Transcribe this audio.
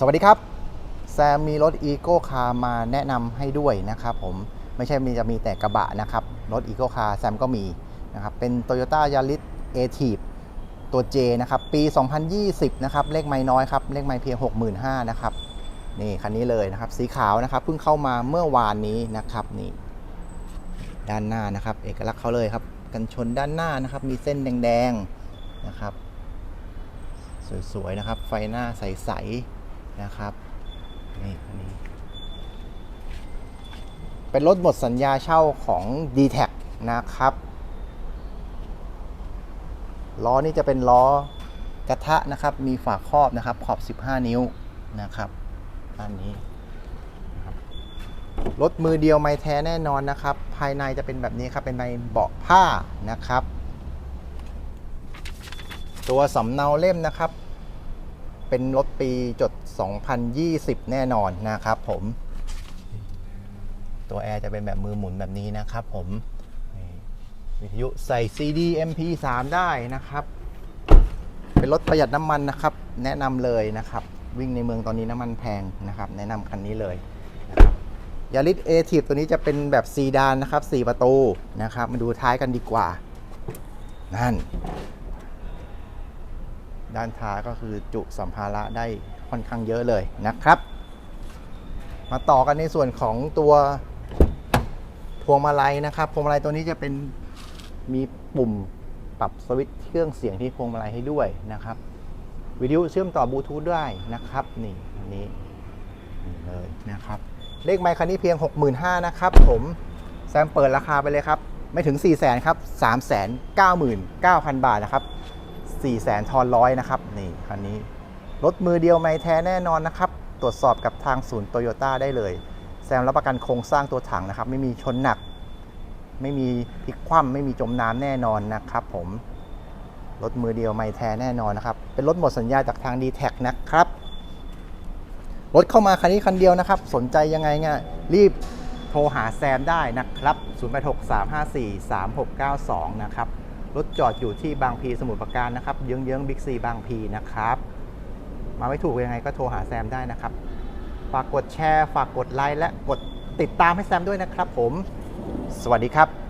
สวัสดีครับ แซมมีรถอีโก้คาร์มาแนะนำให้ด้วยนะครับผมไม่ใช่มีจะมีแต่กระบะนะครับ รถอีโก้คาร์แซมก็มีนะครับเป็น Toyota Yaris a t i v ตัว J นะครับ ปี 2020 นะครับ เลขไม่น้อยครับ เลขไม่เพียง 65,000นะครับ นี่คันนี้เลยนะครับ สีขาวนะครับ เพิ่งเข้ามาเมื่อวานนี้นะครับนี่ด้านหน้านะครับ เอกลักษณ์เขาเลยครับ กันชนด้านหน้านะครับ มีเส้นแดงๆนะครับ สวยๆนะครับ ไฟหน้าใสๆ นะครับนี่อันนี้เป็นรถหมดสัญญาเช่าของ d t แทนะครับ ล้อนี่จะเป็นล้อกระทะนะครับ มีฝาครอบนะครับ ขอบ 15 นิ้วนะครับอันนี้รถมือเดียวไม่แท้แน่นอนนะครับ ภายในจะเป็นแบบนี้ครับ เป็นใบเบาะผ้านะครับ ตัวสำเนาเล่มนะครับ เป็นรถปีจด 2020 แน่นอนนะครับผม ตัวแอร์จะเป็นแบบมือหมุนแบบนี้นะครับผม วิทยุใส่ CD MP3 ได้นะครับ เป็นรถประหยัดน้ำมันนะครับ แนะนำเลยนะครับ วิ่งในเมืองตอนนี้น้ำมันแพงนะครับ แนะนำคันนี้เลยยาริสเอทีฟตัวนี้จะเป็นแบบซีดานนะครับ 4 ประตูนะครับ มาดูท้ายกันดีกว่า นั่น ด้านท้ายก็คือจุสัมภาระได้ค่อนข้างเยอะเลยนะครับ มาต่อกันในส่วนของตัวพวงมาลัยนะครับพวงมาลัยตัวนี้จะเป็นมีปุ่มปรับสวิตช์เครื่องเสียงที่พวงมาลัยให้ด้วยนะครับวิดีโอเชื่อมต่อบลูทูธได้นะครับนี่อันนี้นี่เลยนะครับเลขไมค์คันนี้เพียง 65,000นะครับ ผมแซมเปิดราคาไปเลยครับ ไม่ถึง 4 0 0 0 0 0 ครับ 399,000 บาทนะครับ 4 0 0 0 0 0ทอนร้อยนะครับนี่คันนี้รถมือเดียวไม่แท้แน่นอนนะครับ ตรวจสอบกับทางศูนย์โตโยต้าได้เลยแซมรับประกันโครงสร้างตัวถังนะครับ ไม่มีชนหนัก ไม่มีพลิกคว่ำไม่มีจมน้ำแน่นอนนะครับ ผมรถมือเดียวไม่แท้แน่นอนนะครับ เป็นรถหมดสัญญาจากทาง d t แทนะครับรถเข้ามาคันนี้คันเดียวนะครับ สนใจยังไงเนี่ยรีบโทรหาแซมได้นะครับ 0863543692 นะครับ รถจอดอยู่ที่บางพีสมุทรปราการนะครับ เยื้องๆบิ๊กซีบางพีนะครับ มาไม่ถูกยังไงก็โทรหาแซมได้นะครับ ฝากกดแชร์ ฝากกดไลค์และกดติดตามให้แซมด้วยนะครับผม สวัสดีครับ